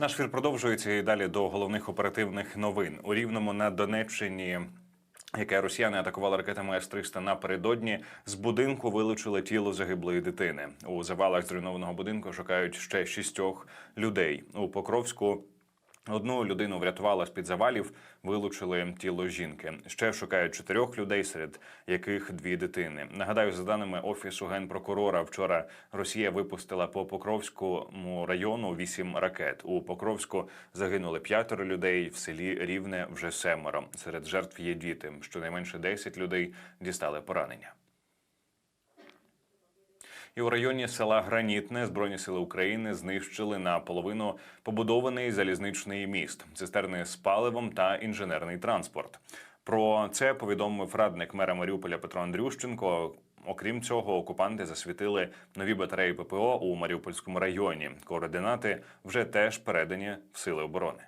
Наш фір продовжується і далі до головних оперативних новин у рівному на Донеччині. Яке росіяни атакували ракетами С-300 напередодні, з будинку вилучили тіло загиблої дитини. У завалах зруйнованого будинку шукають ще шістьох людей. У Покровську Одну людину врятувала з під завалів, вилучили тіло жінки. Ще шукають чотирьох людей, серед яких дві дитини. Нагадаю, за даними офісу генпрокурора, вчора Росія випустила по Покровському району вісім ракет. У Покровську загинули п'ятеро людей. В селі Рівне вже семеро. Серед жертв є діти. Щонайменше 10 людей дістали поранення. І у районі села Гранітне Збройні сили України знищили наполовину побудований залізничний міст, цистерни з паливом та інженерний транспорт. Про це повідомив радник мера Маріуполя Петро Андрющенко. Окрім цього, окупанти засвітили нові батареї ППО у Маріупольському районі. Координати вже теж передані в сили оборони.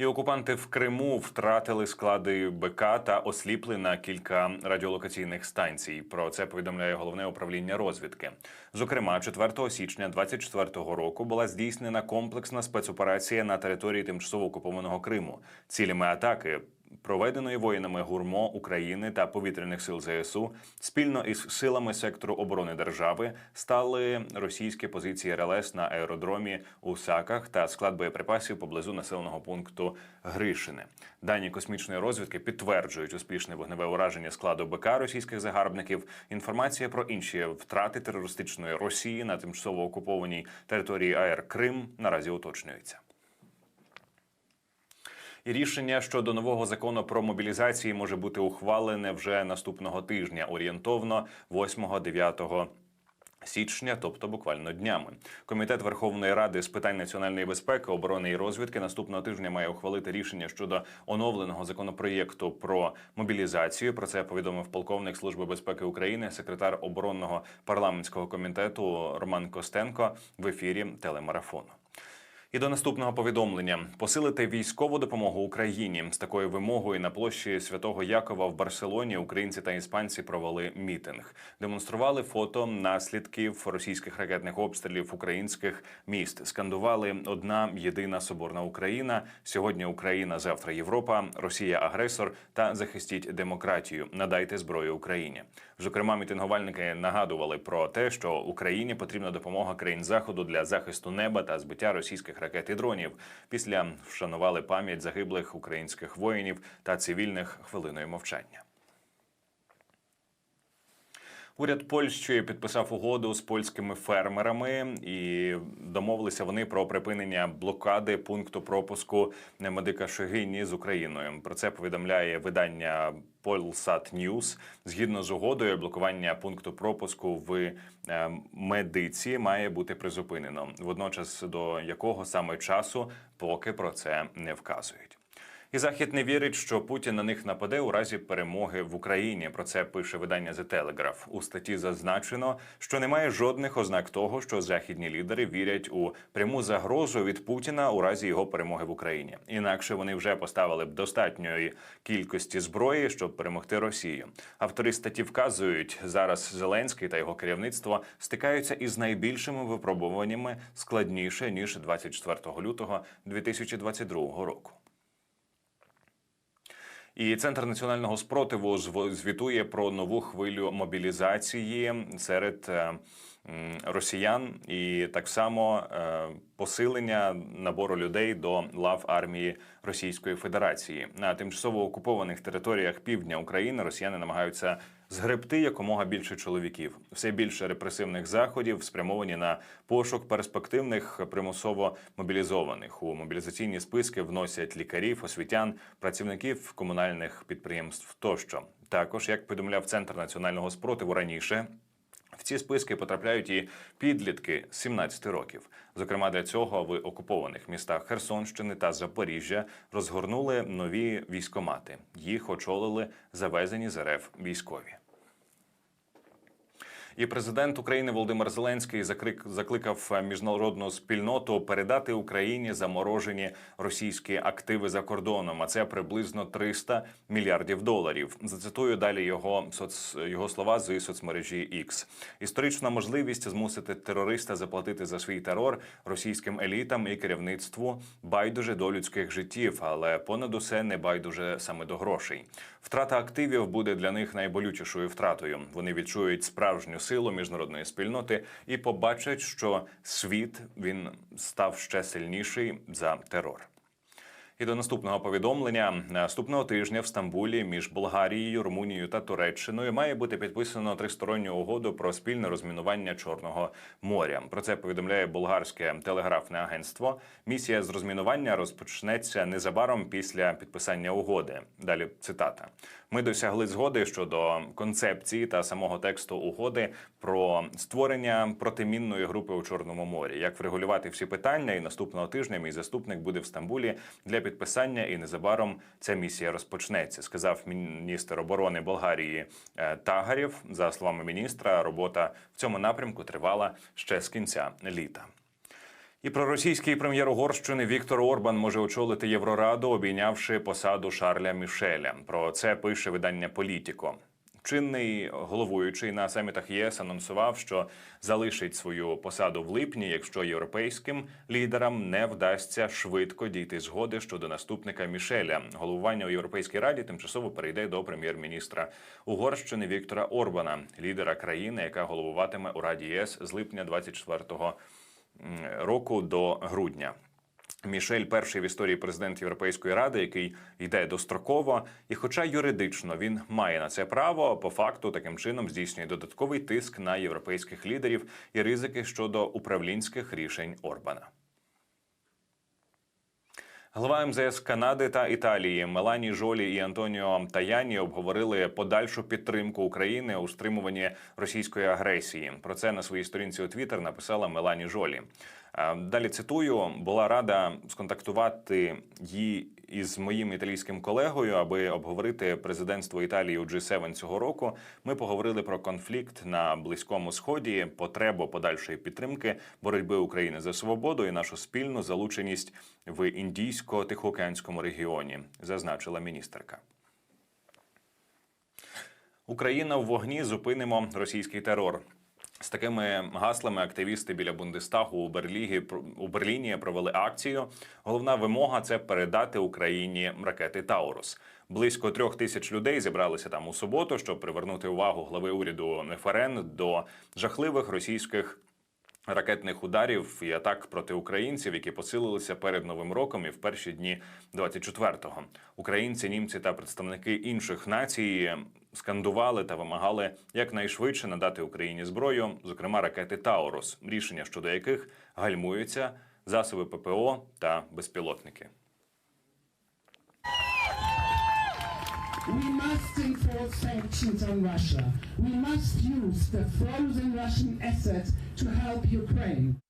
І окупанти в Криму втратили склади БК та осліпли на кілька радіолокаційних станцій. Про це повідомляє головне управління розвідки. Зокрема, 4 січня 2024 року була здійснена комплексна спецоперація на території тимчасово окупованого Криму. Цілями атаки. Проведеної воїнами ГУРМО України та повітряних сил ЗСУ спільно із силами сектору оборони держави стали російські позиції РЛС на аеродромі у Саках та склад боєприпасів поблизу населеного пункту Гришине. Дані космічної розвідки підтверджують успішне вогневе ураження складу БК російських загарбників. Інформація про інші втрати терористичної Росії на тимчасово окупованій території АЕР Крим наразі уточнюється. І рішення щодо нового закону про мобілізацію може бути ухвалене вже наступного тижня, орієнтовно 8-9 Січня, тобто буквально днями, комітет Верховної Ради з питань національної безпеки, оборони і розвідки наступного тижня має ухвалити рішення щодо оновленого законопроєкту про мобілізацію. Про це повідомив полковник Служби безпеки України, секретар оборонного парламентського комітету Роман Костенко в ефірі телемарафону. І до наступного повідомлення посилити військову допомогу Україні з такою вимогою на площі Святого Якова в Барселоні. Українці та іспанці провели мітинг, демонстрували фото наслідків російських ракетних обстрілів українських міст. Скандували одна єдина соборна Україна. Сьогодні Україна, завтра Європа, Росія агресор та захистіть демократію. Надайте зброю Україні. Зокрема, мітингувальники нагадували про те, що Україні потрібна допомога країн заходу для захисту неба та збиття російських ракет і дронів. Після вшанували пам'ять загиблих українських воїнів та цивільних хвилиною мовчання. Уряд Польщі підписав угоду з польськими фермерами і домовилися вони про припинення блокади пункту пропуску медика Шегині з Україною. Про це повідомляє видання Polsat News. Згідно з угодою, блокування пункту пропуску в е, медиці має бути призупинено. Водночас до якого саме часу поки про це не вказують. І захід не вірить, що Путін на них нападе у разі перемоги в Україні. Про це пише видання The Telegraph. У статті зазначено, що немає жодних ознак того, що західні лідери вірять у пряму загрозу від Путіна у разі його перемоги в Україні. Інакше вони вже поставили б достатньої кількості зброї, щоб перемогти Росію. Автори статті вказують, зараз Зеленський та його керівництво стикаються із найбільшими випробуваннями складніше ніж 24 лютого 2022 року. І центр національного спротиву зв- звітує про нову хвилю мобілізації серед е, росіян, і так само е, посилення набору людей до лав армії Російської Федерації на тимчасово окупованих територіях півдня України. Росіяни намагаються згребти якомога більше чоловіків. Все більше репресивних заходів спрямовані на пошук перспективних примусово мобілізованих. У мобілізаційні списки вносять лікарів, освітян, працівників комунальних підприємств тощо. Також, як повідомляв Центр національного спротиву раніше. В ці списки потрапляють і підлітки з 17 років. Зокрема, для цього в окупованих містах Херсонщини та Запоріжжя розгорнули нові військомати. Їх очолили завезені з РФ військові. І президент України Володимир Зеленський закрик- закликав міжнародну спільноту передати Україні заморожені російські активи за кордоном. А це приблизно 300 мільярдів доларів. Зацитую далі його соц... його слова з соцмережі X. Історична можливість змусити терориста заплатити за свій терор російським елітам і керівництву байдуже до людських життів, але понад усе не байдуже саме до грошей. Втрата активів буде для них найболючішою втратою. Вони відчують справжню силу міжнародної спільноти і побачать, що світ він став ще сильніший за терор. І до наступного повідомлення наступного тижня в Стамбулі між Болгарією, Румунією та Туреччиною має бути підписано тристоронню угоду про спільне розмінування Чорного моря. Про це повідомляє болгарське телеграфне агентство. Місія з розмінування розпочнеться незабаром після підписання угоди. Далі цитата: ми досягли згоди щодо концепції та самого тексту угоди про створення протимінної групи у Чорному морі. Як врегулювати всі питання? І наступного тижня мій заступник буде в Стамбулі для підписання, і незабаром ця місія розпочнеться. Сказав міністр оборони Болгарії Тагарів. Тагарєв. За словами міністра, робота в цьому напрямку тривала ще з кінця літа. І проросійський прем'єр Угорщини Віктор Орбан може очолити Єврораду, обійнявши посаду Шарля Мішеля. Про це пише видання Політіко. Чинний головуючий на самітах ЄС анонсував, що залишить свою посаду в липні, якщо європейським лідерам не вдасться швидко дійти згоди щодо наступника Мішеля. Головування у Європейській раді тимчасово перейде до прем'єр-міністра Угорщини Віктора Орбана, лідера країни, яка головуватиме у Раді ЄС з липня 24-го року до грудня. Мішель перший в історії президент Європейської ради, який йде достроково, і, хоча юридично він має на це право, по факту таким чином здійснює додатковий тиск на європейських лідерів і ризики щодо управлінських рішень Орбана. Глава МЗС Канади та Італії Мелані Жолі і Антоніо Таяні обговорили подальшу підтримку України у стримуванні російської агресії. Про це на своїй сторінці у Твіттер написала Мелані Жолі. Е, Далі цитую: була рада сконтактувати її із моїм італійським колегою, аби обговорити президентство Італії у G7 цього року. Ми поговорили про конфлікт на близькому сході, потребу подальшої підтримки, боротьби України за свободу і нашу спільну залученість в індійсько-тихоокеанському регіоні, зазначила міністерка. Україна в вогні зупинимо російський терор. З такими гаслами активісти біля Бундестагу у Берлігі у Берліні провели акцію. Головна вимога це передати Україні ракети Таурус. Близько трьох тисяч людей зібралися там у суботу, щоб привернути увагу глави уряду ФРН до жахливих російських. Ракетних ударів і атак проти українців, які посилилися перед новим роком і в перші дні 24-го. Українці, німці та представники інших націй скандували та вимагали якнайшвидше надати Україні зброю, зокрема ракети Таурус, рішення щодо яких гальмуються засоби ППО та безпілотники. We must enforce sanctions on Russia. We must use the frozen Russian assets to help Ukraine.